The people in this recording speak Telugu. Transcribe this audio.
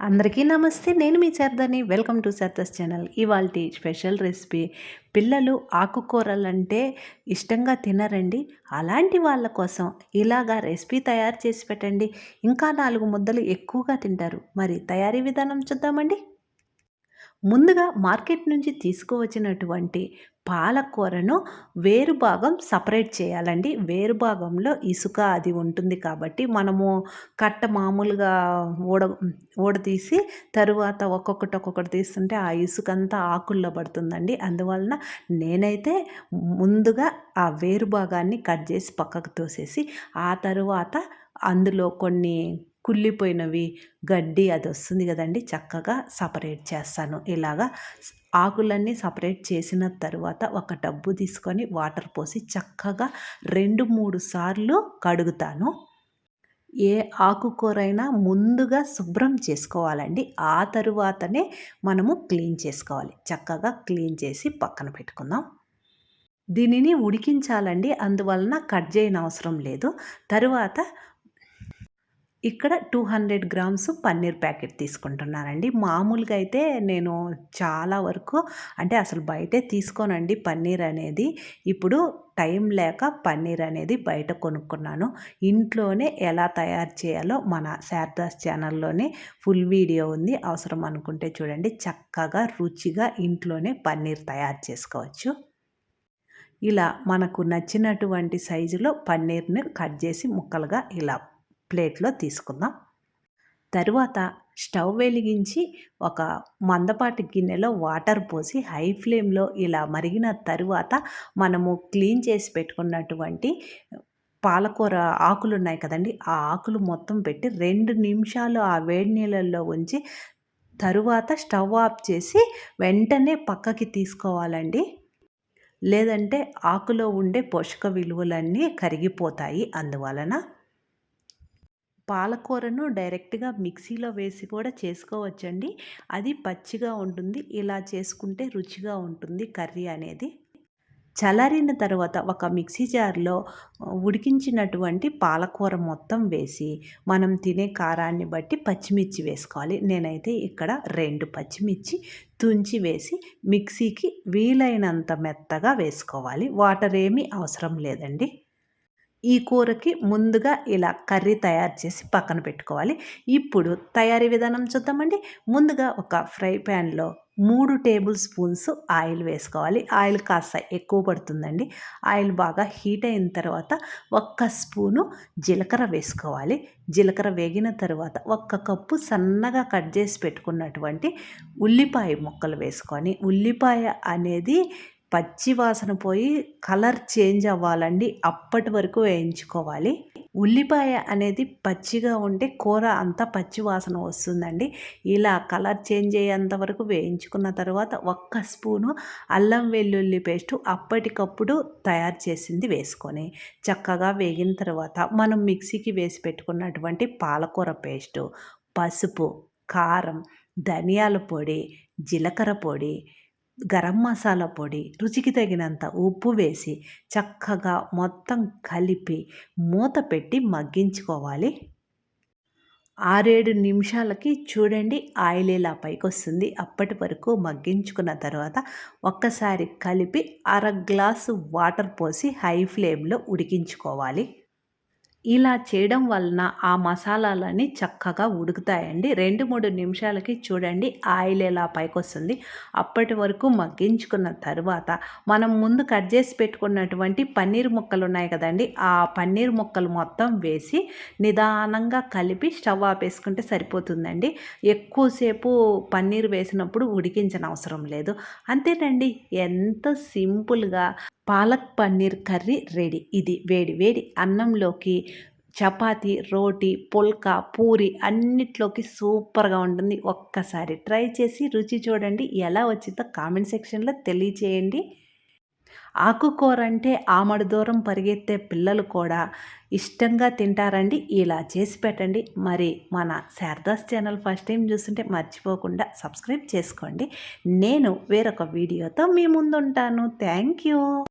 అందరికీ నమస్తే నేను మీ శారదని వెల్కమ్ టు శారదాస్ ఛానల్. ఇవాళ స్పెషల్ రెసిపీ పిల్లలు ఆకుకూరలంటే ఇష్టంగా తినరండి. అలాంటి వాళ్ళ కోసం ఇలాగా రెసిపీ తయారు చేసి పెట్టండి. ఇంకా నాలుగు ముద్దలు ఎక్కువగా తింటారు. మరి తయారీ విధానం చూద్దామండి. ముందుగా మార్కెట్ నుంచి తీసుకువచ్చినటువంటి పాలకూరను వేరు భాగం సపరేట్ చేయాలండి. వేరు భాగంలో ఇసుక అది ఉంటుంది కాబట్టి మనము కట్ట మామూలుగా ఊడ ఓడతీసి తరువాత ఒక్కొక్కటి ఒక్కొక్కటి తీస్తుంటే ఆ ఇసుక అంతా ఆకుల్లో పడుతుందండి. అందువలన నేనైతే ముందుగా ఆ వేరు భాగాన్ని కట్ చేసి పక్కకు తోసేసి ఆ తరువాత అందులో కొన్ని కుళ్ళిపోయినవి. గడ్డి అది వస్తుంది కదండి చక్కగా సపరేట్ చేస్తాను. ఇలాగా ఆకులన్నీ సపరేట్ చేసిన తర్వాత ఒక డబ్బు తీసుకొని వాటర్ పోసి చక్కగా రెండు మూడు సార్లు కడుగుతాను. ఏ ఆకుకూరైనా ముందుగా శుభ్రం చేసుకోవాలండి. ఆ తరువాతనే మనము క్లీన్ చేసుకోవాలి. చక్కగా క్లీన్ చేసి పక్కన పెట్టుకుందాం. దీనిని ఉడికించాలండి. అందువలన కట్ చేయని అవసరం లేదు. తరువాత ఇక్కడ two hundred grams paneer packet తీసుకుంటున్నానండి. మామూలుగా అయితే నేను చాలా వరకు అంటే అసలు బయటే తీసుకోనండి పన్నీర్ అనేది. ఇప్పుడు టైం లేక పన్నీర్ అనేది బయట కొనుక్కున్నాను. ఇంట్లోనే ఎలా తయారు చేయాలో మన శారదాస్ ఛానల్లోనే ఫుల్ వీడియో ఉంది. అవసరం అనుకుంటే చూడండి. చక్కగా రుచిగా ఇంట్లోనే పన్నీర్ తయారు చేసుకోవచ్చు. ఇలా మనకు నచ్చినటువంటి సైజులో పన్నీర్ని కట్ చేసి ముక్కలుగా ఇలా ప్లేట్లో తీసుకుందాం. తరువాత స్టవ్ వెలిగించి ఒక మందపాటి గిన్నెలో వాటర్ పోసి హై ఫ్లేమ్లో ఇలా మరిగిన తరువాత మనము క్లీన్ చేసి పెట్టుకున్నటువంటి పాలకూర ఆకులు ఉన్నాయి కదండి ఆ ఆకులు మొత్తం పెట్టి రెండు నిమిషాలు ఆ వేడి నీళ్ళల్లో ఉంచి తరువాత స్టవ్ ఆఫ్ చేసి వెంటనే పక్కకి తీసుకోవాలండి. లేదంటే ఆకులో ఉండే పోషక విలువలన్నీ కరిగిపోతాయి అందువలన. పాలకూరను డైరెక్ట్గా మిక్సీలో వేసి కూడా చేసుకోవచ్చండి. అది పచ్చిగా ఉంటుంది. ఇలా చేసుకుంటే రుచిగా ఉంటుంది కర్రీ అనేది. చల్లారిన తర్వాత ఒక మిక్సీ జార్లో ఉడికించినటువంటి పాలకూర మొత్తం వేసి మనం తినే కారాన్ని బట్టి పచ్చిమిర్చి వేసుకోవాలి. నేనైతే ఇక్కడ రెండు పచ్చిమిర్చి తుంచి వేసి మిక్సీకి వీలైనంత మెత్తగా వేసుకోవాలి. వాటర్ ఏమీ అవసరం లేదండి. ఈ కూరకి ముందుగా ఇలా కర్రీ తయారు చేసి పక్కన పెట్టుకోవాలి. ఇప్పుడు తయారీ విధానం చూద్దామండి. ముందుగా ఒక ఫ్రై ప్యాన్లో మూడు టేబుల్ స్పూన్స్ ఆయిల్ వేసుకోవాలి. ఆయిల్ కాస్త ఎక్కువ పడుతుందండి. ఆయిల్ బాగా హీట్ అయిన తర్వాత ఒక్క స్పూను జీలకర్ర వేసుకోవాలి. జీలకర్ర వేగిన తర్వాత ఒక్క కప్పు సన్నగా కట్ చేసి పెట్టుకున్నటువంటి ఉల్లిపాయ ముక్కలు వేసుకొని ఉల్లిపాయ అనేది పచ్చి వాసన పోయి కలర్ చేంజ్ అవ్వాలండి. అప్పటి వరకు వేయించుకోవాలి. ఉల్లిపాయ అనేది పచ్చిగా ఉంటే కూర అంతా పచ్చి వాసన వస్తుందండి. ఇలా కలర్ చేంజ్ అయ్యేంత వరకు వేయించుకున్న తర్వాత ఒక్క స్పూను అల్లం వెల్లుల్లి పేస్టు అప్పటికప్పుడు తయారు చేసింది వేసుకొని చక్కగా వేగిన తర్వాత మనం మిక్సీకి వేసి పెట్టుకున్నటువంటి పాలకూర పేస్టు పసుపు కారం ధనియాల పొడి జీలకర్ర పొడి గరం మసాలా పొడి రుచికి తగినంత ఉప్పు వేసి చక్కగా మొత్తం కలిపి మూత పెట్టి మగ్గించుకోవాలి. ఆరేడు నిమిషాలకి చూడండి ఆయిల్ ఇలా పైకి వస్తుంది అప్పటి వరకు మగ్గించుకున్న తర్వాత ఒక్కసారి కలిపి అర గ్లాసు వాటర్ పోసి హై ఫ్లేమ్లో ఉడికించుకోవాలి. ఇలా చేయడం వలన ఆ మసాలాలన్నీ చక్కగా ఉడుకుతాయండి. రెండు మూడు నిమిషాలకి చూడండి ఆయిల్ ఎలా పైకొస్తుంది. అప్పటి వరకు మగ్గించుకున్న తర్వాత మనం ముందు కట్ చేసి పెట్టుకున్నటువంటి పన్నీర్ ముక్కలు ఉన్నాయి కదండి ఆ పన్నీర్ ముక్కలు మొత్తం వేసి నిదానంగా కలిపి స్టవ్ ఆపేసుకుంటే సరిపోతుందండి. ఎక్కువసేపు పన్నీర్ వేసినప్పుడు ఉడికించనవసరం లేదు. అంతేనండి ఎంత సింపుల్గా పాలక్ పన్నీర్ కర్రీ రెడీ. ఇది వేడి వేడి అన్నంలోకి చపాతి రోటీ పుల్కా పూరి అన్నిట్లోకి సూపర్గా ఉంటుంది. ఒక్కసారి ట్రై చేసి రుచి చూడండి. ఎలా వచ్చిందో కామెంట్ సెక్షన్లో తెలియచేయండి. ఆకుకూర అంటే ఆమడు దూరం పరిగెత్తే పిల్లలు కూడా ఇష్టంగా తింటారండి. ఇలా చేసి పెట్టండి. మరి మన శారదాస్ ఛానల్ ఫస్ట్ టైం చూస్తుంటే మర్చిపోకుండా సబ్స్క్రైబ్ చేసుకోండి. నేను వేరొక వీడియోతో మీ ముందుంటాను. Thank you.